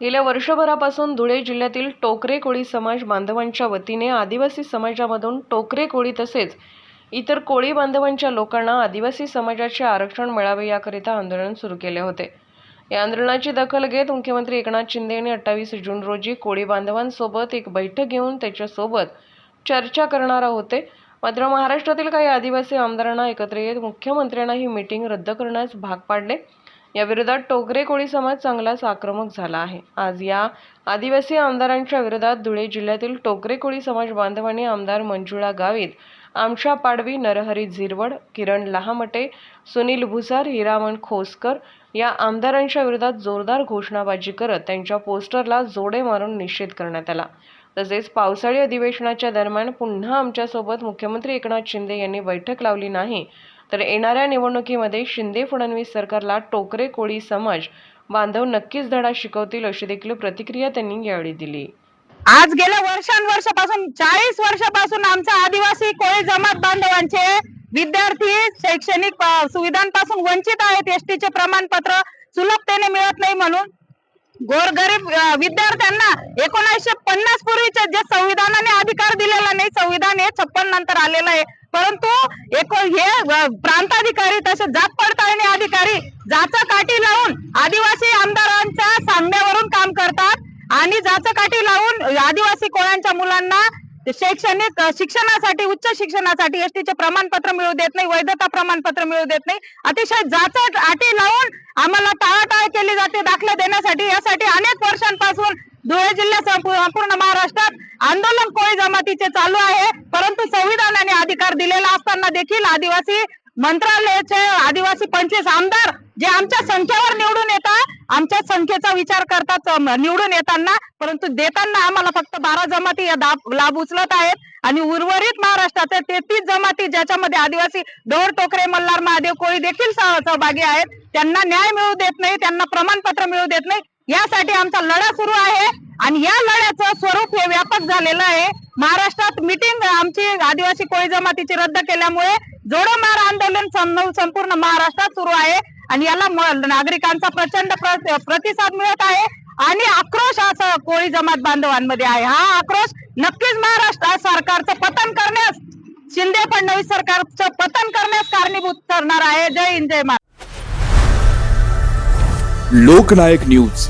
गेल्या वर्षभरापासून धुळे जिल्ह्यातील टोकरे कोळी समाज बांधवांच्या वतीने आदिवासी समाजामधून टोकरे कोळी तसेच इतर कोळी बांधवांच्या लोकांना आदिवासी समाजाचे आरक्षण मिळावे याकरिता आंदोलन सुरू केले होते. या आंदोलनाची दखल घेत मुख्यमंत्री एकनाथ शिंदे यांनी अठ्ठावीस जून रोजी कोळी बांधवांसोबत एक बैठक घेऊन त्याच्यासोबत चर्चा करणार होते. मात्र महाराष्ट्रातील काही आदिवासी आमदारांना एकत्र येत मुख्यमंत्र्यांना ही मीटिंग रद्द करण्यास भाग पाडले. या विरोधात कोळी समाज चांगलाच आक्रमक झाला आहे. आज या आदिवासी आमदारांच्या विरोधात धुळे जिल्ह्यातील टोगरे कोळी समाज बांधवांनी आमदार मंजुळा गावित आमशा पाडवी नरहरी झिरवड किरण लहामटे सुनील भुसार हिरामण खोसकर या आमदारांच्या विरोधात जोरदार घोषणाबाजी करत त्यांच्या पोस्टरला जोडे मारून निषेध करण्यात आला. तसेच पावसाळी अधिवेशनाच्या दरम्यान पुन्हा आमच्यासोबत मुख्यमंत्री एकनाथ शिंदे यांनी बैठक लावली नाही तर येणाऱ्या निवडणुकीमध्ये शिंदे फडणवीस सरकारला टोकरे कोळी समाज. बांधव नक्कीच धडा शिकवतील अशी देखील प्रतिक्रिया त्यांनी यावेळी दिली. आज गेल्या वर्षांवर्षापासून चाळीस वर्षापासून आमच्या आदिवासी कोळी जमात बांधवांचे विद्यार्थी शैक्षणिक सुविधांपासून वंचित आहेत एसटीचे प्रमाणपत्र सुलभतेने मिळत नाही म्हणून गोरगरीब विद्यार्थ्यांना एकोणीसशे पन्नास पूर्वीचे जे संविधानाने अधिकार दिलेला नाही संविधान हे छप्पन नंतर आलेलं आहे. परंतु एक हे प्रांताधिकारी तसेच जात पडताळणी अधिकारी जाचा काठी लावून आदिवासी आमदारांच्या सांगण्यावरून काम करतात आणि जाचा काठी लावून आदिवासी कोळ्यांच्या मुलांना शैक्षणिक शिक्षणासाठी उच्च शिक्षणासाठी एसटीचे प्रमाणपत्र मिळू देत नाही वैधता प्रमाणपत्र मिळू देत नाही. अतिशय जाचं अटी लावून आम्हाला टाळाटाळ केली जाते दाखले देण्यासाठी. यासाठी अनेक वर्षांपासून धुळे जिल्ह्यासह संपूर्ण पूर्ण महाराष्ट्रात आंदोलन कोळी जमातीचे चालू आहे. परंतु संविधानाने अधिकार दिलेला असताना देखील आदिवासी मंत्रालयाचे आदिवासी पंचवीस आमदार जे आमच्या संख्येवर निवडून येतात आमच्या संख्येचा विचार करतात निवडून येताना. परंतु देताना आम्हाला फक्त बारा जमाती या लाभ उचलत आहेत. आणि उर्वरित महाराष्ट्राचे तेहतीस जमाती ज्याच्यामध्ये आदिवासी डोर टोकरे मल्हार महादेव कोळी देखील सहभागी आहेत. त्यांना न्याय मिळू देत नाही त्यांना प्रमाणपत्र मिळू देत नाही. यासाठी आमचा लढा सुरू आहे आणि या लढ्याचं स्वरूप हे व्यापक झालेलं आहे. महाराष्ट्रात मिटिंग आमची आदिवासी कोळी जमातीची रद्द केल्यामुळे जोडो मार आंदोलन संपूर्ण महाराष्ट्रात सुरू आहे आणि याला नागरिकांचा प्रचंड प्रतिसाद मिळत आहे आणि आक्रोश असा कोळी जमात बांधवांमध्ये आहे. हा आक्रोश नक्कीच महाराष्ट्र सरकारचं पतन करण्यास शिंदे फडणवीस सरकारचं पतन करण्यास कारणीभूत ठरणार आहे. जय हिंद जय महाराष्ट्र. लोकनायक न्यूज.